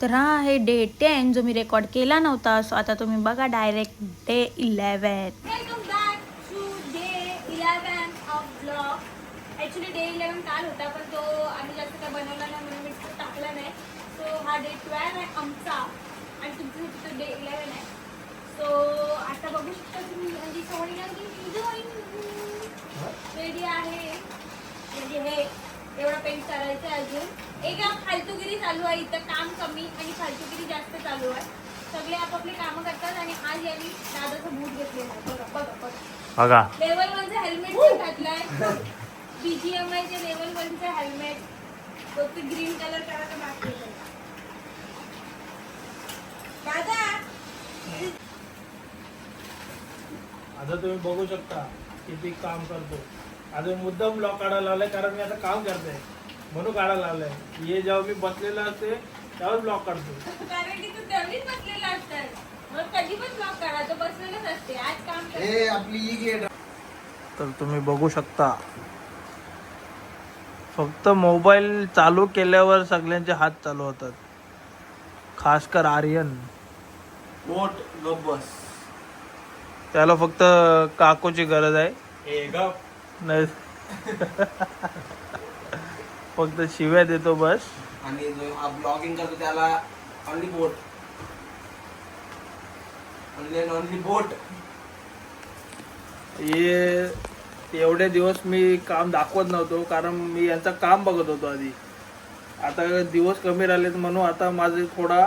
तर हा आहे डे टेन जो मी रेकॉर्ड केला नव्हता. सो आता तुम्ही बघा direct day eleven actually day eleven काल होता पण तो आम्ही जास्त काय बनवला नाही म्हणून मी टाकला नाही. सो हा डे ट्वेल्व आहे आमचा. आणि तुमच्यासाठी तो डे इलेवन आहे. सो आता बघू शकता तुम्ही म्हणजे सोनी रेडी आहे. म्हणजे हे एवढा पेंट करायचं आहे अजून. एक फालतूगिरी चालू आहे इथं काम कमी आणि फालतूगिरी जास्त चालू आहे. सगळे आपापली कामं करतात आणि आज यांनी दादाचा बूट घेतलेला आहे. बघा बघा बघा. बघा. लेवल वनचं हेल्मेट पण घातलाय. बीजीएमआय चे लेवल वनचं हेल्मेट तो ते ग्रीन कलर करायचा बाकी आहे. दादा! आता तुम्ही बघू शकता किती काम करतो. आता मुद्दाम ब्लॉक काढायला लावलाय कारण मी आता काम करतोय. म्हणून काढायला लावलाय हे जेव्हा मी बसलेला असते त्यावेळेस ब्लॉक काढतो. कारण की तू तेवढीच बसलेला असतात मग कधी पण ब्लॉक काढा तो बसलेलाच असते. आज काम कर. हे आपली ई गेट तर तुम्ही बघू शकता. फक्त मोबाईल चालू केल्यावर सगळ्यांचे हात चालू होतात. खासकर आर्यन. पोट गब्बस त्याला फक्त काकूची गरज आहे. हे गप. नाही. फक्त शिव्या देतो बस. आणि जो ब्लॉगिंग करतो त्याला ऑनली बोट ऑनली बोट हे एवढे दिवस मी काम दाखवत नव्हतो कारण मी यांचं काम बघत होतो आधी. आता दिवस कमी राहिलेत म्हणून आता माझे थोडा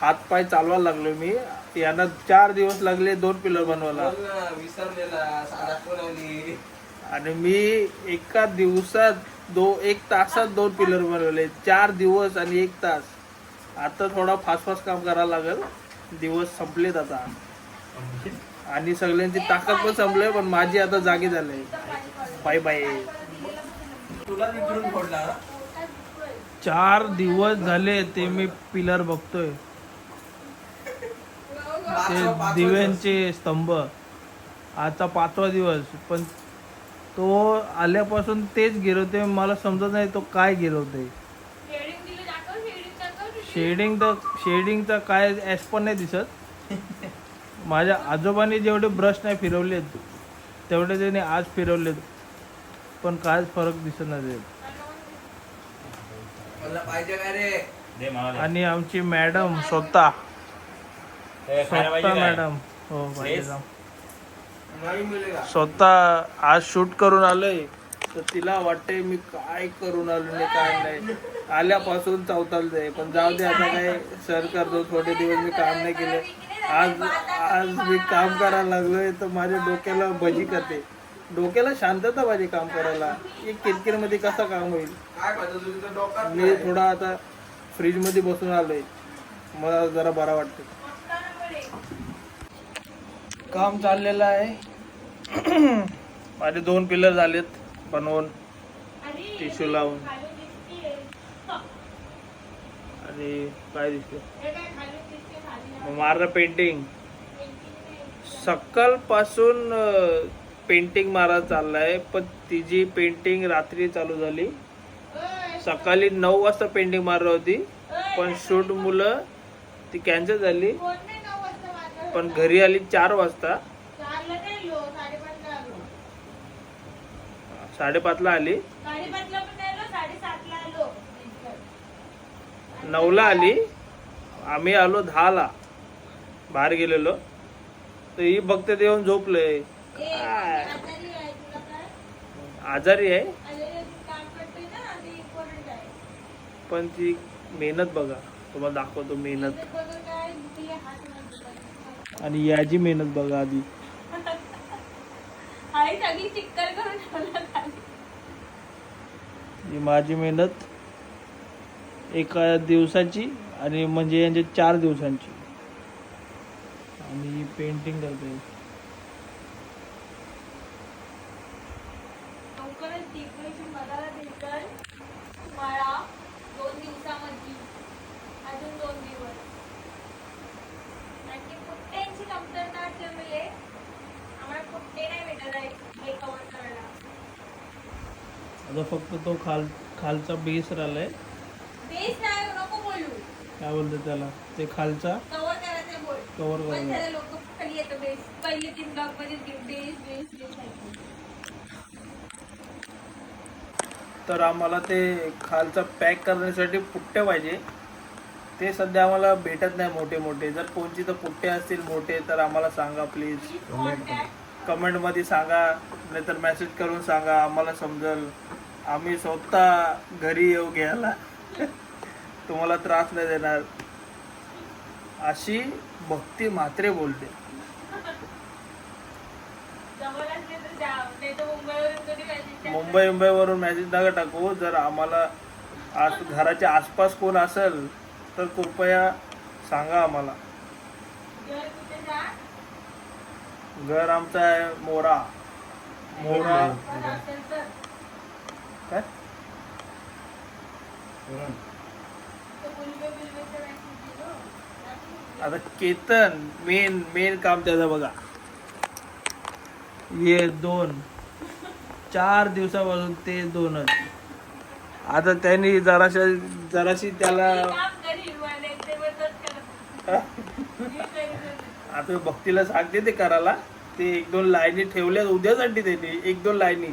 हात पाय चालवायला लागलो मी. यांना चार दिवस लागले दोन पिलर बनवायला. विसरलेला आणि मी एका दिवसात दो एक तासात दोन पिलर बनवले. चार दिवस आणि एक तास. आता थोडा फास्ट फास्ट काम करायला लागेल. दिवस संपलेत आता. आणि सगळ्यांची ताकद पण संपले पण माझी आता जागी झाले. Bye bye. तुला तिकडून फोडला ना? चार दिवस झाले ते मी पिलर बघतोय. ते दिव्यांचे स्तंभ. आजचा पाचवा दिवस पण तो आल्यापासून तेच गिरवते मला समजत नाही तो काय गिरवते शेडिंग दिलं दाखव शेडिंग दाखव शेडिंग तर शेडिंगचा काय ॲस पण नाही दिसत. माझ्या आजोबांनी जेवढे ब्रश नाही फिरवलेत तेवढे त्याने आज फिरवलेत. पण काय फरक दिसत नाही मला पाहिजे काय रे. आणि आमची मॅडम स्वतः. स्वतः मॅडम हो पाहिजे स्वतः आज शूट करून आलोय तर तिला वाटते मी काय करून आलो नाही काय नाही. आल्यापासून चौथाल जाय पण जाऊ दे आता काय सर करतो थोडे दिवस मी काम नाही केले. आज आज मी काम करायला लागलोय तर माझ्या डोक्याला भजी करते. डोक्याला शांतता पाहिजे काम करायला. एक किरकिरमध्ये कसं काम होईल? मी थोडा आता फ्रीजमध्ये बसून आलोय. मला जरा बरा वाटतं काम चाललेलं आहे. माझे दोन पिलर झालेत बनवून टिश्यू लावून. आणि काय दिसते मारलं पेंटिंग सकाळपासून पेंटिंग मारा चाललाय पण तिची पेंटिंग रात्री चालू झाली. सकाळी नऊ वाजता पेंटिंग मारली होती पण शूट मुलं ती कॅन्सल झाली. पण घरी आली चार वाजता. साडेपाचला आली. नऊला आली. आम्ही आलो दहाला. बाहेर गेलेलो. तर ही बघते ते येऊन झोपलंय. आजारी आहे पण ती मेहनत बघा. तुम्हाला दाखवतो मेहनत. आणि याची मेहनत बघा आधी. ही माझी मेहनत एका दिवसाची आणि म्हणजे यांचे चार दिवसांची. आणि पेंटिंग करते लवकरच दीपावलीची मदाला भेटल तुम्हाला दोन दिवसामध्ये अजून दोन दिवस आणि पुट्ट्यांची कमतरता असल्यामुळे आम्हाला पुट्टे नाही भेटत आहे हे कव्हर करायला आता फक्त तो खाल खालचा बेस राहिलाय. बेस नाही नको बोलू. काय बोलतात त्याला? ते खालचा? कव्हर करायचं बोर्ड कव्हर पण करून त्याला लोक खाली येतं बेस पहिले तीन मध्ये बेस बेस बेस तर आम्हाला ते खालचा पॅक करण्यासाठी पुट्टे पाहिजे. ते सध्या आम्हाला भेटत नाही मोठे मोठे. जर कोणची तर पुट्टे असतील मोठे तर आम्हाला सांगा प्लीज कमेंटमध्ये सांगा. नाहीतर मेसेज करून सांगा. आम्हाला समजल. आम्ही स्वतः घरी येऊ घ्यायला. तुम्हाला त्रास नाही देणार. अशी भक्ती म्हात्रे बोलते. मुंबई मुंबईवरून मेसेज नका टाकू. जर आम्हाला आज घराच्या आसपास कोण असेल तर कृपया सांगा आम्हाला. घर आमचं आहे मोरा. मोरा काय? आता केतन मेन मेन काम त्याचं बघा. ये दोन. चार दिवसापासून ते दोनच. आता त्यांनी जराशा जराशी त्याला आता भक्तीला सांगते ते करायला. ते एक दोन लाईनी ठेवल्या उद्यासाठी त्यांनी एक दोन लाईनी.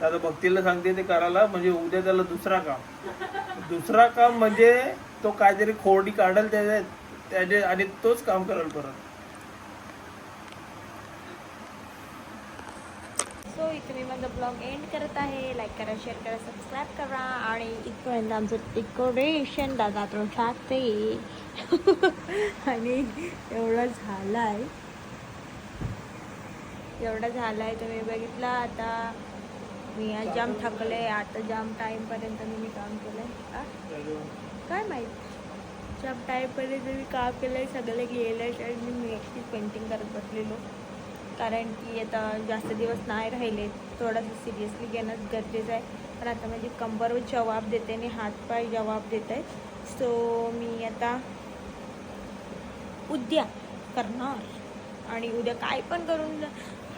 तर आता भक्तीला सांगते ते करायला म्हणजे उद्या त्याला दुसरा काम. दुसरा काम म्हणजे तो काहीतरी खोडी काढेल त्याच्या त्याचे आणि तोच काम करेल परत. सो इथे मी माझा ब्लॉग एंड करत आहे. लाईक करा शेअर करा सबस्क्राईब करा. आणि इथपर्यंत आमचं डेकोरेशन दादा तो टाकते. आणि एवढं झालं आहे एवढं झालं आहे तुम्ही बघितलं आता. मी आज जाम थकले आता जाम टाईमपर्यंत मी काम केलं आहे काय माहीत? जाम टाईमपर्यंत मी काम केलं आहे सगळे गेले आणि मी एकटी पेंटिंग करत बसलेलो. कारण की आता जास्त दिवस नाही राहिले थोडंसं सिरियसली घेणं गरजेचं आहे. पण आता माझी कंबर जवाब देते आणि हातपाय जवाब देत आहे सो मी आता उद्या करणार. आणि उद्या काय पण करून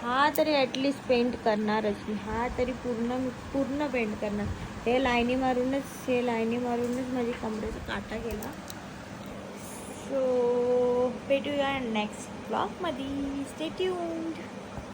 हा तरी ॲटलिस्ट पेंट करणारच मी. हा तरी पूर्ण पूर्ण पेंट करणार. हे लाईनी मारूनच हे लाईनी मारूनच माझी कमरेचा काटा गेला. सो भेटूया नेक्स्ट ब्लॉगमध्ये स्टेट्यून्ड